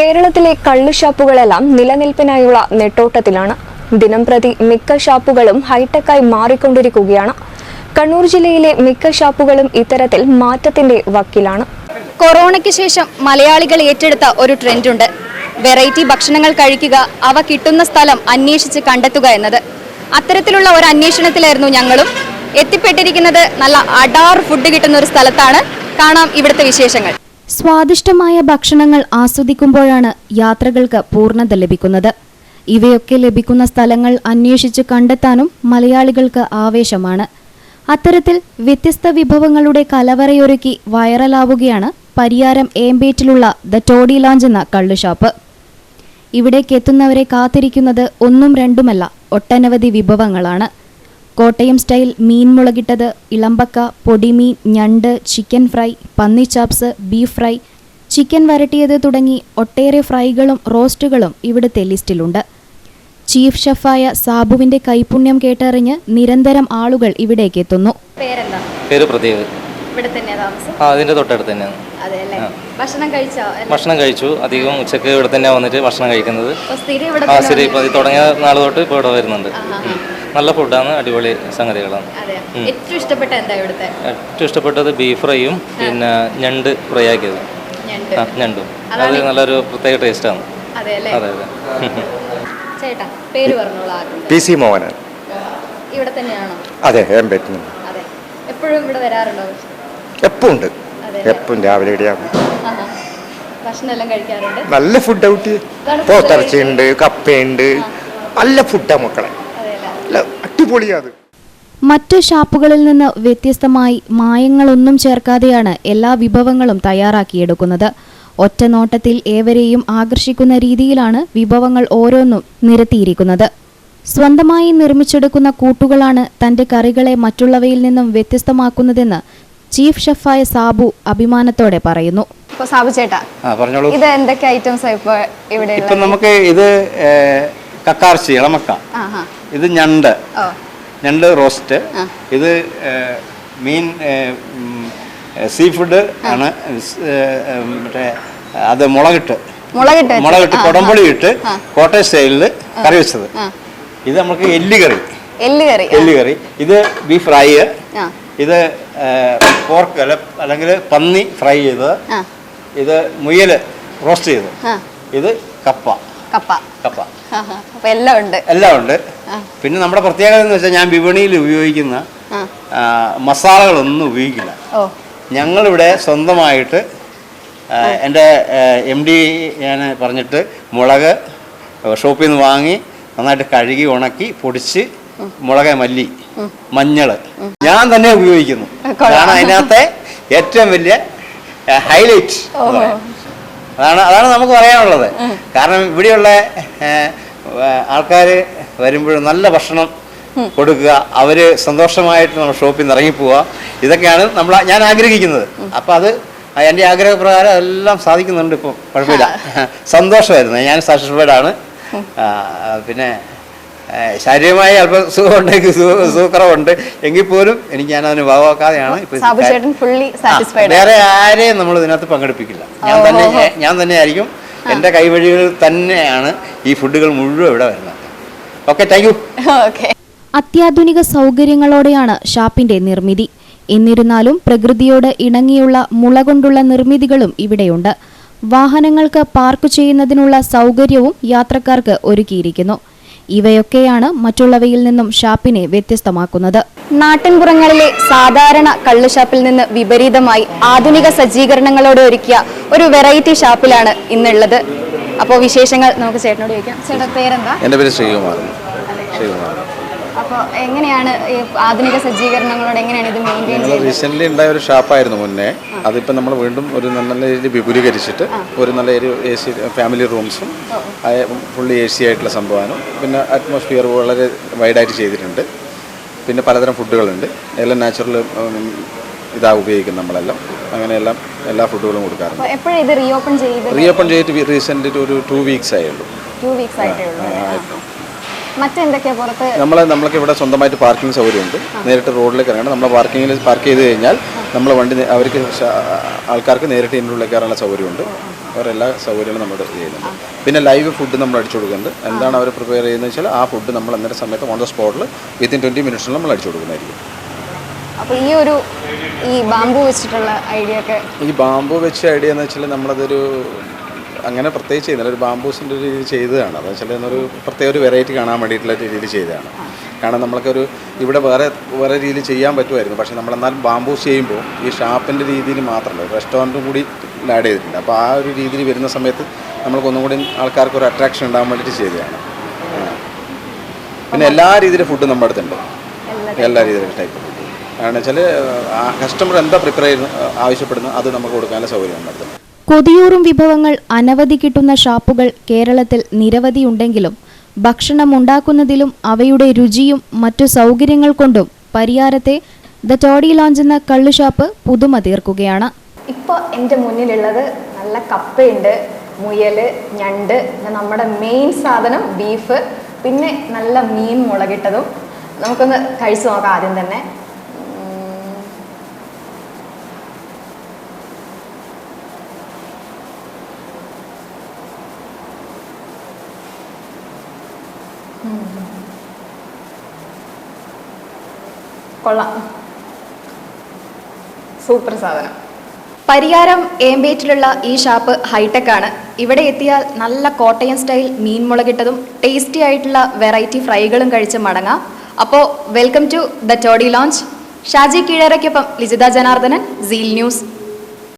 കേരളത്തിലെ കള്ളുഷാപ്പുകളെല്ലാം നിലനിൽപ്പിനായുള്ള നെട്ടോട്ടത്തിലാണ്. ദിനംപ്രതി മിക്ക ഷാപ്പുകളും ഹൈടെക്കായി മാറിക്കൊണ്ടിരിക്കുകയാണ്. കണ്ണൂർ ജില്ലയിലെ മിക്ക ഷാപ്പുകളും ഇത്തരത്തിൽ മാറ്റത്തിന്റെ വക്കിലാണ്. കൊറോണയ്ക്ക് ശേഷം മലയാളികൾ ഏറ്റെടുത്ത ഒരു ട്രെൻഡുണ്ട്. വെറൈറ്റി ഭക്ഷണങ്ങൾ കഴിക്കുക അവ കിട്ടുന്ന സ്ഥലം അന്വേഷിച്ച് കണ്ടെത്തുക എന്നത്. അത്തരത്തിലുള്ള ഒരു അന്വേഷണത്തിലായിരുന്നു ഞങ്ങളും. എത്തിപ്പെട്ടിരിക്കുന്നത് നല്ല അഡാർ ഫുഡ് കിട്ടുന്ന ഒരു സ്ഥലത്താണ്. കാണാം ഇവിടുത്തെ വിശേഷങ്ങൾ. സ്വാദിഷ്ടമായ ഭക്ഷണങ്ങൾ ആസ്വദിക്കുമ്പോഴാണ് യാത്രകൾക്ക് പൂർണത ലഭിക്കുന്നത്. ഇവയൊക്കെ ലഭിക്കുന്ന സ്ഥലങ്ങൾ അന്വേഷിച്ച് കണ്ടെത്താനും മലയാളികൾക്ക് ആവേശമാണ്. അത്തരത്തിൽ വ്യത്യസ്ത വിഭവങ്ങളുടെ കലവറയൊരുക്കി വൈറലാവുകയാണ് പരിയാരം ഏമ്പേറ്റിലുള്ള ദ ടോഡി ലോഞ്ച് എന്ന കള്ളുഷാപ്പ് ഇവിടേക്ക് എത്തുന്നവരെ കാത്തിരിക്കുന്നത് ഒന്നും രണ്ടുമല്ല ഒട്ടനവധി വിഭവങ്ങളാണ്. കോട്ടയം സ്റ്റൈൽ മീൻ മുളകിട്ടത് ഇളമ്പക്ക പൊടിമീൻ ഞണ്ട് ചിക്കൻ ഫ്രൈ പന്നി ചാപ്സ് ബീഫ് ഫ്രൈ ചിക്കൻ വരട്ടിയത് തുടങ്ങി ഒട്ടേറെ ഫ്രൈകളും റോസ്റ്റുകളും ഇവിടുത്തെ ലിസ്റ്റിലുണ്ട്. ചീഫ് ഷെഫായ സാബുവിന്റെ കൈപുണ്യം കേട്ടറിഞ്ഞ് നിരന്തരം ആളുകൾ ഇവിടേക്ക് എത്തുന്നു. പേര് പ്രദീപ്. തന്നെയാണ്. ഭക്ഷണം കഴിച്ചോ? അധികം ഉച്ചയ്ക്ക് ഇവിടെ തന്നെ വന്നിട്ട് ഭക്ഷണം കഴിക്കുന്നത്. തുടങ്ങിയ നാൾ തൊട്ട് ഇപ്പോൾ ഇവിടെ വരുന്നുണ്ട്. നല്ല ഫുഡാണ് അടിപൊളി സംഗതികളാണ്. അതെ. ഏറ്റവും ഇഷ്ടപ്പെട്ട എന്താ ഇവിടുത്തെ? ഏറ്റവും ഇഷ്ടപ്പെട്ടത് ബീഫ് ഫ്രൈയും പിന്നെ ഞണ്ട് ഫ്രൈ ആക്കിയത് ഞണ്ടും. അത് നല്ലൊരു പ്രത്യേക ടേസ്റ്റാണ് അതെ അല്ലേ? അതെ അതെ. ചേട്ടാ പേര് പറഞ്ഞോളൂ പി സി മോഹനൻ. ഇവിടെ തന്നെയാണോ? അതെ അതെ. എപ്പോഴും ഇവിടെ വരാറുണ്ടോ? എപ്പോൾ ഉണ്ട് അതെ എപ്പം രാവിലെ ഇടിയാണ് നല്ല ഫുഡ് ഔട്ട് പോത്തിറച്ചിണ്ട് പോത്തിറച്ചിയുണ്ട് കപ്പയുണ്ട്. നല്ല ഫുഡാണ് മക്കളെ. അല്ലേ നല്ല മറ്റു മറ്റ് ഷാപ്പുകളിൽ നിന്ന് വ്യത്യസ്തമായി മായങ്ങളൊന്നും ചേർക്കാതെയാണ് എല്ലാ വിഭവങ്ങളും തയ്യാറാക്കിയെടുക്കുന്നത്. ഒറ്റ നോട്ടത്തിൽ ഏവരെയും ആകർഷിക്കുന്ന രീതിയിലാണ് വിഭവങ്ങൾ ഓരോന്നും നിരത്തിയിരിക്കുന്നത്. സ്വന്തമായി നിർമ്മിച്ചെടുക്കുന്ന കൂട്ടുകളാണ് തന്റെ കറികളെ മറ്റുള്ളവയിൽ നിന്നും വ്യത്യസ്തമാക്കുന്നതെന്ന് ചീഫ് ഷെഫായ സാബു അഭിമാനത്തോടെ പറയുന്നു. സാബു ചേട്ടാ ഇത് എന്തൊക്കെ ഐറ്റംസ് ഇപ്പൊ നമുക്ക് ഇത് കക്കാർച്ചി ഇളമക്ക. ആഹാ. ഇത് ഞണ്ട്. ഞണ്ട് റോസ്റ്റ്. ഇത് മീൻ സീ ഫുഡ് ആണ് മറ്റേ അത് മുളകിട്ട്. മുളകിട്ട്. മുളകിട്ട് ആ, കൊടമ്പുളി ഇട്ട്. കോട്ടയം സ്റ്റൈലിൽ കറി വെച്ചത്. ഇത് നമുക്ക് എല്ല് കറി എല്ലുകറി. ആ. കറി ഇത് ബീഫ് ഫ്രൈ ഇത് പോർക്ക് അല്ല അല്ലെങ്കിൽ പന്നി ഫ്രൈ ചെയ്തത്. ഇത് മുയൽ റോസ്റ്റ് ചെയ്തത്. ഇത് കപ്പ. കപ്പ. കപ്പ. എല്ലാം ഉണ്ട്. എല്ലാം ഉണ്ട്. പിന്നെ നമ്മുടെ പ്രത്യേകത എന്ന് വെച്ചാൽ ഞാൻ വിപണിയിൽ ഉപയോഗിക്കുന്ന മസാലകളൊന്നും ഉപയോഗിക്കില്ല. ഞങ്ങളിവിടെ സ്വന്തമായിട്ട് എന്റെ എം ഡി ഞാൻ പറഞ്ഞിട്ട് മുളക് ഷോപ്പിൽ നിന്ന് വാങ്ങി നന്നായിട്ട് കഴുകി ഉണക്കി പൊടിച്ച് മുളക മല്ലി മഞ്ഞൾ ഞാൻ തന്നെ ഉപയോഗിക്കുന്നു. അതാണ് അതിനകത്തെ ഏറ്റവും വലിയ ഹൈലൈറ്റ് അതാണ് അതാണ് നമുക്ക് പറയാനുള്ളത്. കാരണം ഇവിടെയുള്ള ആൾക്കാർ വരുമ്പോഴും നല്ല ഭക്ഷണം കൊടുക്കുക. അവർ സന്തോഷമായിട്ട് നമ്മൾ ഷോപ്പിൽ നിന്ന് ഇറങ്ങിപ്പോവുക. ഇതൊക്കെയാണ് നമ്മൾ ഞാൻ ആഗ്രഹിക്കുന്നത്. അപ്പം അത് എന്റെ ആഗ്രഹപ്രകാരം എല്ലാം സാധിക്കുന്നുണ്ട് ഇപ്പം. കുഴപ്പമില്ല. സന്തോഷമായിരുന്നു. ഞാൻ സാറ്റിസ്ഫൈഡ് ആണ് പിന്നെ ശാരീരികമായി അല്പം സുഖമുണ്ടെങ്കിൽ സുഖക്കുറവുണ്ട്. എങ്കിൽ പോലും എനിക്ക് ഞാൻ അതിന് ഭാഗമാക്കാതെയാണ് വേറെ ആരെയും നമ്മൾ ഇതിനകത്ത് പങ്കെടുപ്പിക്കില്ല. ഞാൻ തന്നെ ഞാൻ തന്നെ ആയിരിക്കും എന്റെ കൈവഴികൾ തന്നെയാണ് ഈ ഫുഡുകൾ മുഴുവൻ ഇവിടെ വരുന്നത്. ഓക്കെ താങ്ക് യു ഓക്കെ അത്യാധുനിക സൗകര്യങ്ങളോടെയാണ് ഷാപ്പിന്റെ നിർമ്മിതി. എന്നിരുന്നാലും പ്രകൃതിയോട് ഇണങ്ങിയുള്ള മുള കൊണ്ടുള്ള നിർമ്മിതികളും ഇവിടെയുണ്ട്. വാഹനങ്ങൾക്ക് പാർക്ക് ചെയ്യുന്നതിനുള്ള സൗകര്യവും യാത്രക്കാർക്ക് ഒരുക്കിയിരിക്കുന്നു. ഇവയൊക്കെയാണ് മറ്റുള്ളവയിൽ നിന്നും ഷാപ്പിനെ വ്യത്യസ്തമാക്കുന്നത്. നാട്ടിൻപുറങ്ങളിലെ സാധാരണ കള്ളുഷാപ്പിൽ നിന്ന് വിപരീതമായി ആധുനിക സജ്ജീകരണങ്ങളോടെ ഒരുക്കിയ ഒരു വെറൈറ്റി ഷാപ്പിലാണ് ഇന്നുള്ളത്. അപ്പോൾ വിശേഷങ്ങൾ നമുക്ക് ചേട്ടനോട് ചോദിക്കാം. ചേട്ടൻ പേരെന്താ? എന്റെ പേര് ശ്രീകുമാർ. ശ്രീകുമാർ. അപ്പോൾ എങ്ങനെയാണ് ഈ ആധുനിക സജ്ജീകരണങ്ങളോട് എങ്ങനെയാണ് ഇത് മെയിന്റെയിൻ ചെയ്യുന്നത്? റീസെന്റ്ലി ഉണ്ടായ ഒരു ഷാപ്പായിരുന്നു മുന്നേ. അതിപ്പോൾ നമ്മൾ വീണ്ടും ഒരു നല്ല രീതിയിൽ വിപുലീകരിച്ചിട്ട് ഒരു നല്ല ഒരു എ സി ഫാമിലി റൂംസും ഫുള്ളി എ സി ആയിട്ടുള്ള സംഭവമാണ്. പിന്നെ അറ്റ്മോസ്ഫിയർ വളരെ വൈഡായിട്ട് ചെയ്തിട്ടുണ്ട്. പിന്നെ പലതരം ഫുഡുകളുണ്ട്. എല്ലാം നാച്ചുറൽ ഇതാ ഉപയോഗിക്കുന്നത് നമ്മളെല്ലാം. അങ്ങനെയെല്ലാം എല്ലാ ഫുഡുകളും കൊടുക്കാറുണ്ട്. അപ്പോൾ എപ്പോഴും ഇത് റീഓപ്പൺ ചെയ്ത് റീഓപ്പൺ ചെയ്തിട്ട് റീസെന്റ് ഒരു ടു വീക്സ് ആയുള്ളൂ. ടു വീക്സ് ആയിട്ടേ ഉള്ളൂ. മറ്റെന്തൊക്കെയാ പുറത്ത്? നമ്മൾ നമ്മൾക്ക് ഇവിടെ സ്വന്തമായിട്ട് പാർക്കിംഗ് സൗകര്യമുണ്ട്. നേരിട്ട് റോഡിലേക്ക് ഇറങ്ങണം. നമ്മൾ പാർക്കിങ്ങിൽ പാർക്ക് ചെയ്ത് കഴിഞ്ഞാൽ നമ്മൾ വണ്ടി അവർക്ക് ആൾക്കാർക്ക് നേരിട്ട് ഉള്ളിൽ കയറാനുള്ള സൗകര്യമുണ്ട്. അവരുടെ എല്ലാ സൗകര്യങ്ങളും നമ്മൾ ചെയ്യുന്നുണ്ട്. പിന്നെ ലൈവ് ഫുഡ് നമ്മൾ അടിച്ചു കൊടുക്കുന്നുണ്ട്. എന്താണ് അവർ പ്രിപ്പയർ ചെയ്യുന്നത് വെച്ചാൽ ആ ഫുഡ് നമ്മൾ അന്നേരം സമയത്ത് ഓൺ ദ സ്പോട്ടിൽ വിത്തിൻ ട്വന്റി മിനിറ്റ്സിൽ നമ്മൾ അടിച്ചു കൊടുക്കുന്നതായിരിക്കും. അപ്പോൾ ഈ ഒരു ഈ ബാമ്പു വെച്ചിട്ടുള്ള ഐഡിയ ഒക്കെ ഈ ബാമ്പു വെച്ച ഐഡിയ എന്ന് വെച്ചാൽ നമ്മളതൊരു അങ്ങനെ പ്രത്യേകിച്ച് ചെയ്യുന്നില്ല. ഒരു ബാമ്പൂസിന്റെ ഒരു രീതി ചെയ്തതാണ്. അതെന്ന് വെച്ചാൽ എന്നൊരു പ്രത്യേക ഒരു വെറൈറ്റി കാണാൻ വേണ്ടിയിട്ടുള്ള രീതിയിൽ ചെയ്തതാണ്. കാരണം നമ്മൾക്കൊരു ഇവിടെ വേറെ വേറെ രീതിയിൽ ചെയ്യാൻ പറ്റുമായിരുന്നു. പക്ഷേ നമ്മളെന്നാൽ ബാംബൂസ് ചെയ്യുമ്പോൾ ഈ ഷാപ്പിന്റെ രീതിയിൽ മാത്രമല്ല റെസ്റ്റോറന്റും കൂടി ആഡ് ചെയ്തിട്ടുണ്ട്. അപ്പോൾ ആ ഒരു രീതിയിൽ വരുന്ന സമയത്ത് നമ്മൾക്കൊന്നും കൂടി ആൾക്കാർക്ക് ഒരു അട്രാക്ഷൻ ഉണ്ടാകാൻ വേണ്ടിയിട്ട് ചെയ്തതാണ്. പിന്നെ എല്ലാ രീതിയിലും ഫുഡ് നമ്മുടെ അടുത്തുണ്ട്. എല്ലാ രീതിയിലും ടൈപ്പ് കാരണം വെച്ചാൽ കസ്റ്റമർ എന്താ പ്രിപ്പയർ ചെയ്യുന്ന ആവശ്യപ്പെടുന്നത് അത് നമുക്ക് കൊടുക്കാനുള്ള സൗകര്യം നമ്മുടെ അടുത്തുണ്ട്. കൊതിയൂറും വിഭവങ്ങൾ അനവധി കിട്ടുന്ന ഷാപ്പുകൾ കേരളത്തിൽ നിരവധിയുണ്ടെങ്കിലും ഭക്ഷണം ഉണ്ടാക്കുന്നതിലും അവയുടെ രുചിയും മറ്റു സൗകര്യങ്ങൾ കൊണ്ടും പരിയാരത്തെ ദ ടോഡി ലോഞ്ച് എന്ന കള്ളുഷാപ്പ് പുതുമ തീർക്കുകയാണ്. ഇപ്പൊ എന്റെ മുന്നിലുള്ളത് നല്ല കപ്പയുണ്ട് മുയൽ ഞണ്ട് നമ്മുടെ മെയിൻ സാധനം ബീഫ് പിന്നെ നല്ല മീൻ മുളകിട്ടതും. നമുക്കൊന്ന് കഴിച്ചു നോക്കാം ആദ്യം തന്നെ. കൊള്ളാം. സൂപ്പർ സാധനം. പരിയാരം ഏമ്പേറ്റിലുള്ള ഈ ഷാപ്പ് ഹൈടെക് ആണ് ഇവിടെ എത്തിയാൽ നല്ല കോട്ടയം സ്റ്റൈൽ മീൻ മുളകിട്ടതും ടേസ്റ്റി ആയിട്ടുള്ള വെറൈറ്റി ഫ്രൈകളും കഴിച്ച് മടങ്ങാം. അപ്പോൾ welcome to the toddy lounge Shaji കീഴറയ്ക്കൊപ്പം Lijitha Janardhanan seal news